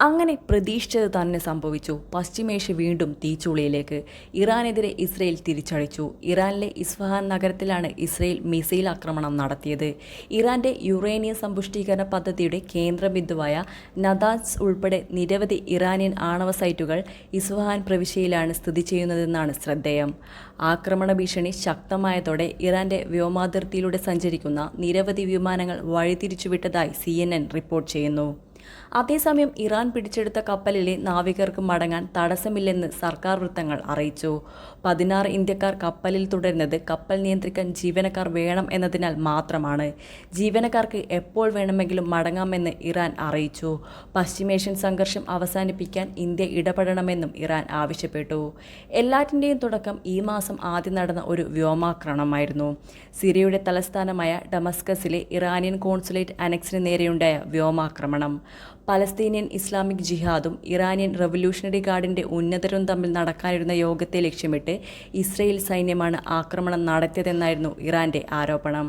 അങ്ങനെ പ്രതീക്ഷിച്ചത് തന്നെ സംഭവിച്ചു. പശ്ചിമേഷ്യ വീണ്ടും തീച്ചുളിയിലേക്ക്. ഇറാനെതിരെ ഇസ്രയേൽ തിരിച്ചടിച്ചു. ഇറാനിലെ ഇസ്ഫഹാൻ നഗരത്തിലാണ് ഇസ്രയേൽ മിസൈൽ ആക്രമണം നടത്തിയത്. ഇറാന്റെ യുറേനിയം സമ്പുഷ്ടീകരണ പദ്ധതിയുടെ കേന്ദ്രബിന്ദുവായ നദാസ് ഉൾപ്പെടെ നിരവധി ഇറാനിയൻ ആണവ സൈറ്റുകൾ ഇസ്ഫഹാൻ പ്രവിശ്യയിലാണ് സ്ഥിതി ചെയ്യുന്നതെന്നാണ് ശ്രദ്ധേയം. ആക്രമണ ഭീഷണി ശക്തമായതോടെ ഇറാന്റെ വ്യോമാതിർത്തിയിലൂടെ സഞ്ചരിക്കുന്ന നിരവധി വിമാനങ്ങൾ വഴിതിരിച്ചുവിട്ടതായി സി റിപ്പോർട്ട് ചെയ്യുന്നു. അതേസമയം ഇറാൻ പിടിച്ചെടുത്ത കപ്പലിലെ നാവികർക്ക് മടങ്ങാൻ തടസ്സമില്ലെന്ന് സർക്കാർ വൃത്തങ്ങൾ അറിയിച്ചു. പതിനാറ് ഇന്ത്യക്കാർ കപ്പലിൽ തുടരുന്നത് കപ്പൽ നിയന്ത്രിക്കാൻ ജീവനക്കാർ വേണം എന്നതിനാൽ മാത്രമാണ്. ജീവനക്കാർക്ക് എപ്പോൾ വേണമെങ്കിലും മടങ്ങാമെന്ന് ഇറാൻ അറിയിച്ചു. പശ്ചിമേഷ്യൻ സംഘർഷം അവസാനിപ്പിക്കാൻ ഇന്ത്യ ഇടപെടണമെന്നും ഇറാൻ ആവശ്യപ്പെട്ടു. എല്ലാറ്റിന്റെയും തുടക്കം ഈ മാസം ആദ്യം നടന്ന ഒരു വ്യോമാക്രമണമായിരുന്നു. സിറിയയുടെ തലസ്ഥാനമായ ഡമസ്കസിലെ ഇറാനിയൻ കോൺസുലേറ്റ് അനക്സിന് നേരെയുണ്ടായ വ്യോമാക്രമണം. പലസ്തീനിയൻ ഇസ്ലാമിക് ജിഹാദും ഇറാനിയൻ റവല്യൂഷണറി ഗാർഡിന്റെ ഉന്നതരും തമ്മിൽ നടക്കാനിരുന്ന യോഗത്തെ ലക്ഷ്യമിട്ട് ഇസ്രയേൽ സൈന്യമാണ് ആക്രമണം നടത്തിയതെന്നായിരുന്നു ഇറാന്റെ ആരോപണം.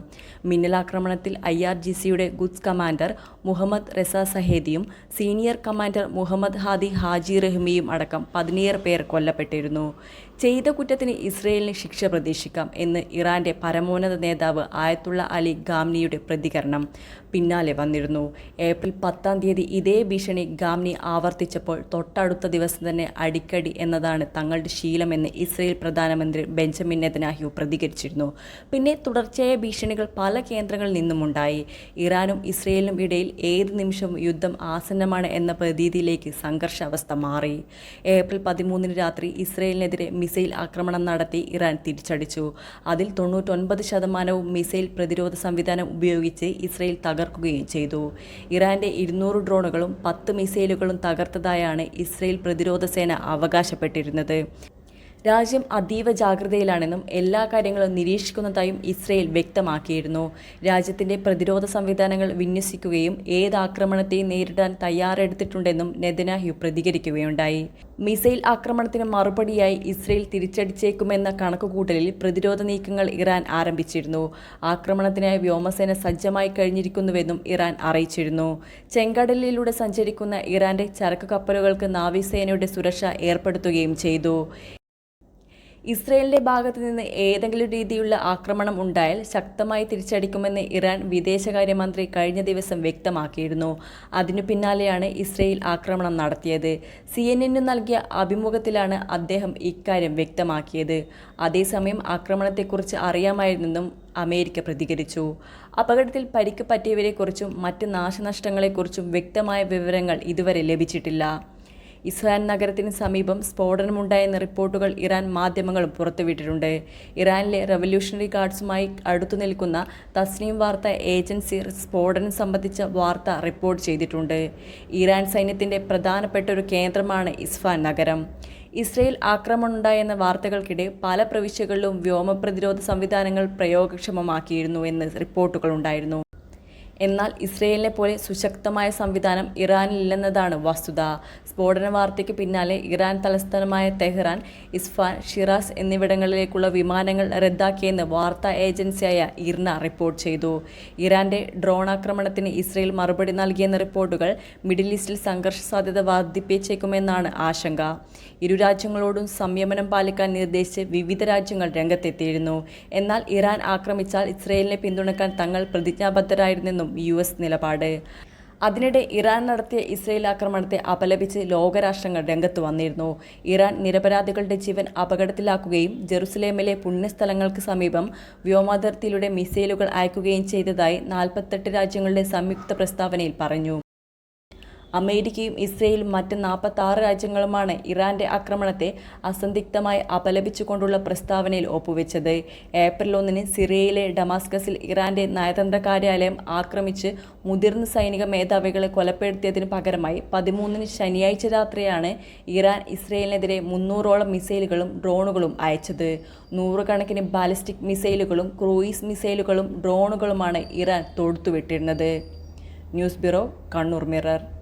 മിന്നലാക്രമണത്തിൽ ഐ ആർ ജി സിയുടെ goods commander Mohammad Reza സഹേദിയും senior commander Mohammad Hadi Haji റഹ്മിയും അടക്കം പതിനേഴ് പേർ കൊല്ലപ്പെട്ടിരുന്നു. ചെയ്ത കുറ്റത്തിന് ഇസ്രയേലിന് ശിക്ഷ പ്രതീക്ഷിക്കാം എന്ന് ഇറാന്റെ പരമോന്നത നേതാവ് ആയത്തുള്ള അലി ഗാംനിയുടെ പ്രതികരണം പിന്നാലെ വന്നിരുന്നു. ഏപ്രിൽ പത്താം തീയതി ഇതേ ഭീഷണി ഗാംനി ആവർത്തിച്ചപ്പോൾ തൊട്ടടുത്ത ദിവസം തന്നെ അടിക്കടി എന്നതാണ് തങ്ങളുടെ ശീലമെന്ന് ഇസ്രയേൽ പ്രധാനമന്ത്രി ബെഞ്ചമിൻ നെതനാഹ്യു പ്രതികരിച്ചിരുന്നു. പിന്നെ തുടർച്ചയായ ഭീഷണികൾ പല കേന്ദ്രങ്ങളിൽ നിന്നുമുണ്ടായി. ഇറാനും ഇസ്രയേലിനും ഇടയിൽ ഏത് നിമിഷവും യുദ്ധം ആസന്നമാണ് എന്ന പ്രതീതിയിലേക്ക് സംഘർഷാവസ്ഥ മാറി. ഏപ്രിൽ പതിമൂന്നിന് രാത്രി ഇസ്രയേലിനെതിരെ മിസൈൽ ആക്രമണം നടത്തി ഇറാൻ തിരിച്ചടിച്ചു. അതിൽ തൊണ്ണൂറ്റൊൻപത് ശതമാനവും മിസൈൽ പ്രതിരോധ സംവിധാനം ഉപയോഗിച്ച് ഇസ്രയേൽ തകർക്കുകയും ചെയ്തു. ഇറാന്റെ ഇരുന്നൂറ് ഡ്രോണുകളും പത്ത് മിസൈലുകളും തകർത്തതായാണ് ഇസ്രയേൽ പ്രതിരോധ സേന അവകാശപ്പെട്ടിരുന്നത്. രാജ്യം അതീവ ജാഗ്രതയിലാണെന്നും എല്ലാ കാര്യങ്ങളും നിരീക്ഷിക്കുന്നതായും ഇസ്രയേൽ വ്യക്തമാക്കിയിരുന്നു. രാജ്യത്തിന്റെ പ്രതിരോധ സംവിധാനങ്ങൾ വിന്യസിക്കുകയും ഏത് ആക്രമണത്തെയും നേരിടാൻ തയ്യാറെടുത്തിട്ടുണ്ടെന്നും നെതനാഹ്യു പ്രതികരിക്കുകയുണ്ടായി. മിസൈൽ ആക്രമണത്തിന് മറുപടിയായി ഇസ്രയേൽ തിരിച്ചടിച്ചേക്കുമെന്ന കണക്കുകൂട്ടലിൽ പ്രതിരോധ നീക്കങ്ങൾ ഇറാൻ ആരംഭിച്ചിരുന്നു. ആക്രമണത്തിനായി വ്യോമസേന സജ്ജമായി കഴിഞ്ഞിരിക്കുന്നുവെന്നും ഇറാൻ അറിയിച്ചിരുന്നു. ചെങ്കടലിലൂടെ സഞ്ചരിക്കുന്ന ഇറാന്റെ ചരക്ക് കപ്പലുകൾക്ക് നാവികസേനയുടെ സുരക്ഷ ഏർപ്പെടുത്തുകയും ചെയ്തു. ഇസ്രയേലിന്റെ ഭാഗത്ത് നിന്ന് ഏതെങ്കിലും രീതിയിലുള്ള ആക്രമണം ഉണ്ടായാൽ ശക്തമായി തിരിച്ചടിക്കുമെന്ന് ഇറാൻ വിദേശകാര്യമന്ത്രി കഴിഞ്ഞ ദിവസം വ്യക്തമാക്കിയിരുന്നു. അതിനു പിന്നാലെയാണ് ഇസ്രയേൽ ആക്രമണം നടത്തിയത്. സി എൻ എന്നിന് നൽകിയ അഭിമുഖത്തിലാണ് അദ്ദേഹം ഇക്കാര്യം വ്യക്തമാക്കിയത്. അതേസമയം ആക്രമണത്തെക്കുറിച്ച് അറിയാമായിരുന്നെന്നും അമേരിക്ക പ്രതികരിച്ചു. അപകടത്തിൽ പരിക്ക് പറ്റിയവരെക്കുറിച്ചും മറ്റ് നാശനഷ്ടങ്ങളെക്കുറിച്ചും വ്യക്തമായ വിവരങ്ങൾ ഇതുവരെ ലഭിച്ചിട്ടില്ല. ഇസ്രാൻ നഗരത്തിന് സമീപം സ്ഫോടനമുണ്ടായെന്ന റിപ്പോർട്ടുകൾ ഇറാൻ മാധ്യമങ്ങൾ പുറത്തുവിട്ടിട്ടുണ്ട്. ഇറാനിലെ റവല്യൂഷണറി ഗാർഡ്സുമായി അടുത്തു നിൽക്കുന്ന തസ്നീം വാർത്ത ഏജൻസി സ്ഫോടനം സംബന്ധിച്ച വാർത്ത റിപ്പോർട്ട് ചെയ്തിട്ടുണ്ട്. ഇറാൻ സൈന്യത്തിന്റെ പ്രധാനപ്പെട്ട ഒരു കേന്ദ്രമാണ് ഇസ്ഫാൻ നഗരം. ഇസ്രയേൽ ആക്രമണമുണ്ടായെന്ന വാർത്തകൾക്കിടെ പല പ്രവിശ്യകളിലും വ്യോമ പ്രതിരോധ സംവിധാനങ്ങൾ പ്രയോഗക്ഷമമാക്കിയിരുന്നു എന്ന് റിപ്പോർട്ടുകളുണ്ടായിരുന്നു എന്നാൽ ഇസ്രയേലിനെ പോലെ സുശക്തമായ സംവിധാനം ഇറാനില്ലെന്നതാണ് വസ്തുത. സ്ഫോടന വാർത്തയ്ക്ക് പിന്നാലെ ഇറാൻ തലസ്ഥാനമായ തെഹ്റാൻ ഇസ്ഫാൻ ഷിറാസ് എന്നിവിടങ്ങളിലേക്കുള്ള വിമാനങ്ങൾ റദ്ദാക്കിയെന്ന് വാർത്താ ഏജൻസിയായ ഇർന റിപ്പോർട്ട് ചെയ്തു. ഇറാന്റെ ഡ്രോൺ ആക്രമണത്തിന് ഇസ്രയേൽ മറുപടി നൽകിയെന്ന റിപ്പോർട്ടുകൾ മിഡിൽ ഈസ്റ്റിൽ സംഘർഷ സാധ്യത വർദ്ധിപ്പിച്ചേക്കുമെന്നാണ് ആശങ്ക. ഇരു രാജ്യങ്ങളോടും സംയമനം പാലിക്കാൻ നിർദ്ദേശിച്ച് വിവിധ രാജ്യങ്ങൾ രംഗത്തെത്തിയിരുന്നു. എന്നാൽ ഇറാൻ ആക്രമിച്ചാൽ ഇസ്രയേലിനെ പിന്തുണക്കാൻ തങ്ങൾ പ്രതിജ്ഞാബദ്ധരായിരുന്നെന്നും യു എസ് നിലപാട്. അതിനിടെ ഇറാൻ നടത്തിയ ഇസ്രയേൽ ആക്രമണത്തെ അപലപിച്ച് ലോകരാഷ്ട്രങ്ങൾ രംഗത്ത് വന്നിരുന്നു. ഇറാൻ നിരപരാധികളുടെ ജീവൻ അപകടത്തിലാക്കുകയും ജെറുസലേമിലെ പുണ്യസ്ഥലങ്ങൾക്ക് സമീപം വ്യോമാതിർത്തിയിലൂടെ മിസൈലുകൾ അയക്കുകയും ചെയ്തതായി നാൽപ്പത്തെട്ട് രാജ്യങ്ങളുടെ സംയുക്ത പ്രസ്താവനയിൽ പറഞ്ഞു. അമേരിക്കയും ഇസ്രയേലും മറ്റ് നാൽപ്പത്തി ആറ് രാജ്യങ്ങളുമാണ് ഇറാന്റെ ആക്രമണത്തെ അസന്ധിഗ്ധമായി അപലപിച്ചുകൊണ്ടുള്ള പ്രസ്താവനയിൽ ഒപ്പുവെച്ചത്. ഏപ്രിൽ ഒന്നിന് സിറിയയിലെ ഡമാസ്കസിൽ ഇറാന്റെ നയതന്ത്ര കാര്യാലയം ആക്രമിച്ച് മുതിർന്ന സൈനിക മേധാവികളെ കൊലപ്പെടുത്തിയതിന് പകരമായി പതിമൂന്നിന് ശനിയാഴ്ച രാത്രിയാണ് ഇറാൻ ഇസ്രയേലിനെതിരെ മുന്നൂറോളം മിസൈലുകളും ഡ്രോണുകളും അയച്ചത്. നൂറുകണക്കിന് ബാലിസ്റ്റിക് മിസൈലുകളും ക്രൂയിസ് മിസൈലുകളും ഡ്രോണുകളുമാണ് Iran തൊടുത്തുവിട്ടിരുന്നത്. News bureau Kannur mirror.